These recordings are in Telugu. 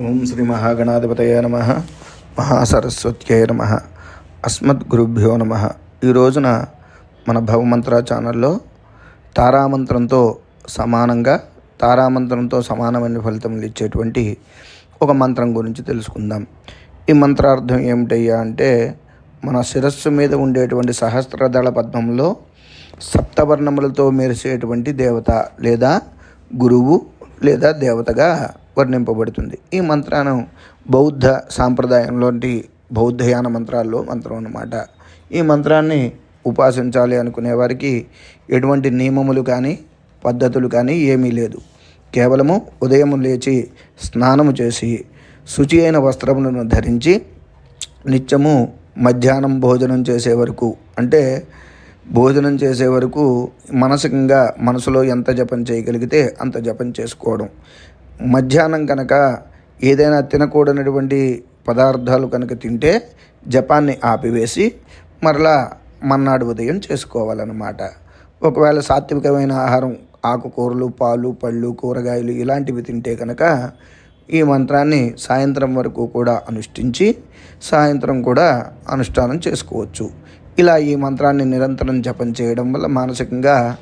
ఓం శ్రీ మహాగణాధిపతయ నమ. మహాసరస్వత్యయ నమ. అస్మద్గురుభ్యో నమ. ఈ రోజున మన భవమంత్ర ఛానల్లో తారామంత్రంతో సమానంగా తారామంత్రంతో సమానమైన ఫలితములు ఇచ్చేటువంటి ఒక మంత్రం గురించి తెలుసుకుందాం. ఈ మంత్రార్థం ఏమిటయ్యా అంటే మన శిరస్సు మీద ఉండేటువంటి సహస్రదళ పద్మంలో సప్తవర్ణములతో మెరిసేటువంటి దేవత లేదా గురువు లేదా దేవతగా వర్ణింపబడుతుంది ఈ మంత్రాన్ని బౌద్ధ సాంప్రదాయంలోని బౌద్ధయాన మంత్రాల్లో మంత్రం అన్నమాట. ఈ మంత్రాన్ని ఉపాసించాలి అనుకునే వారికి ఎటువంటి నియమములు కానీ పద్ధతులు కానీ ఏమీ లేదు. కేవలము ఉదయం లేచి స్నానము చేసి శుచి అయిన వస్త్రములను ధరించి నిత్యము మధ్యాహ్నం భోజనం చేసే వరకు అంటే భోజనం చేసే వరకు మానసికంగా మనసులో ఎంత జపం చేయగలిగితే అంత జపం చేసుకోవడం. మధ్యాహ్నం కనుక ఏదైనా తినకూడనటువంటి పదార్థాలు కనుక తింటే జపాన్ని ఆపివేసి మరలా మన్నాడు ఉదయం చేసుకోవాలన్నమాట. ఒకవేళ సాత్వికమైన ఆహారం ఆకుకూరలు పాలు పళ్ళు కూరగాయలు ఇలాంటివి తింటే కనుక ఈ మంత్రాన్ని సాయంత్రం వరకు కూడా అనుష్ఠించి సాయంత్రం కూడా అనుష్ఠానం చేసుకోవచ్చు. ఇలా ఈ మంత్రాన్ని నిరంతరం జపం చేయడం వల్ల మానసికంగా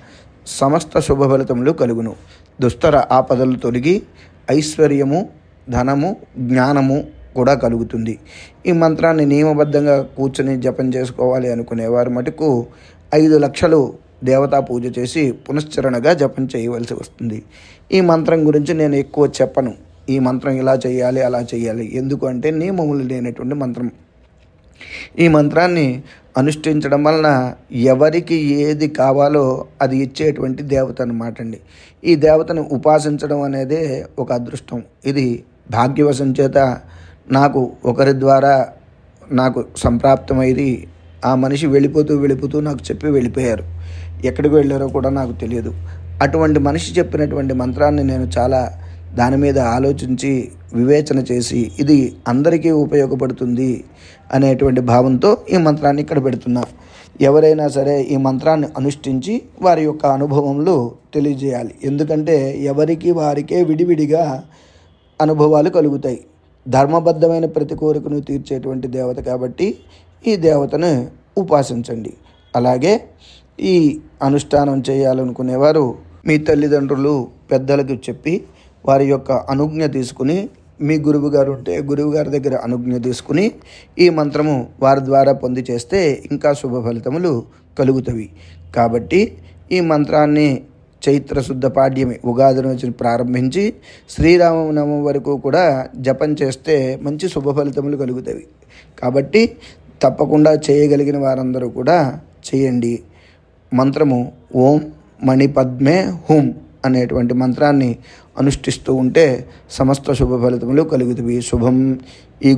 సమస్త శుభ ఫలితములు కలుగును. దుస్తర ఆపదలు తొలగి ఐశ్వర్యము ధనము జ్ఞానము కూడా కలుగుతుంది. ఈ మంత్రాన్ని నియమబద్ధంగా కూర్చొని జపం చేసుకోవాలి అనుకునేవారు మటుకు ఐదు లక్షలు దేవతా పూజ చేసి పునశ్చరణగా జపం చేయవలసి వస్తుంది. ఈ మంత్రం గురించి నేను ఎక్కువ చెప్పను. ఈ మంత్రం ఇలా చేయాలి అలా చేయాలి. ఎందుకు అంటే నియమములు లేనటువంటి మంత్రం. ఈ మంత్రాన్ని అనుష్ఠించడం వలన ఎవరికి ఏది కావాలో అది ఇచ్చేటువంటి దేవత అనమాట అండి ఈ దేవతను ఉపాసించడం అనేది ఒక అదృష్టం. ఇది భాగ్యవశం చేత నాకు ఒకరి ద్వారా నాకు సంప్రాప్తమైంది ఆ మనిషి వెళ్ళిపోతూ వెళ్ళిపోతూ నాకు చెప్పి వెళ్ళిపోయారు. ఎక్కడికి వెళ్ళారో కూడా నాకు తెలియదు. అటువంటి మనిషి చెప్పినటువంటి మంత్రాన్ని నేను చాలా దాని మీద ఆలోచించి వివేచన చేసి ఇది అందరికీ ఉపయోగపడుతుంది అనేటువంటి భావంతో ఈ మంత్రాన్ని ఇక్కడ పెడుతున్నా. ఎవరైనా సరే ఈ మంత్రాన్ని అనుష్ఠించి వారి యొక్క అనుభవంలో తెలియజేయాలి. ఎందుకంటే ఎవరికి వారికే విడివిడిగా అనుభవాలు కలుగుతాయి. ధర్మబద్ధమైన ప్రతి కోరికను తీర్చేటువంటి దేవత కాబట్టి ఈ దేవతను ఉపాసించండి. అలాగే ఈ అనుష్ఠానం చేయాలనుకునేవారు మీ తల్లిదండ్రులు పెద్దలకు చెప్పి వారి యొక్క అనుజ్ఞ తీసుకుని మీ గురువు గారు ఉంటే గురువు గారి దగ్గర అనుజ్ఞ తీసుకుని ఈ మంత్రము వారి ద్వారా పొంది చేస్తే ఇంకా శుభ ఫలితములు కలుగుతవి. కాబట్టి ఈ మంత్రాన్ని చైత్ర శుద్ధ పాడ్యమి ఉగాది నుంచి ప్రారంభించి శ్రీరామనవం వరకు కూడా జపం చేస్తే మంచి శుభ ఫలితములు కలుగుతాయి కాబట్టి తప్పకుండా చేయగలిగిన వారందరూ కూడా చేయండి. మంత్రము ఓం మణిపద్మే హుం. అనేటువంటి మంత్రాన్ని అనుష్ఠిస్తూ ఉంటే సమస్త శుభ ఫలితములు కలుగుతాయి శుభం. ఈ గు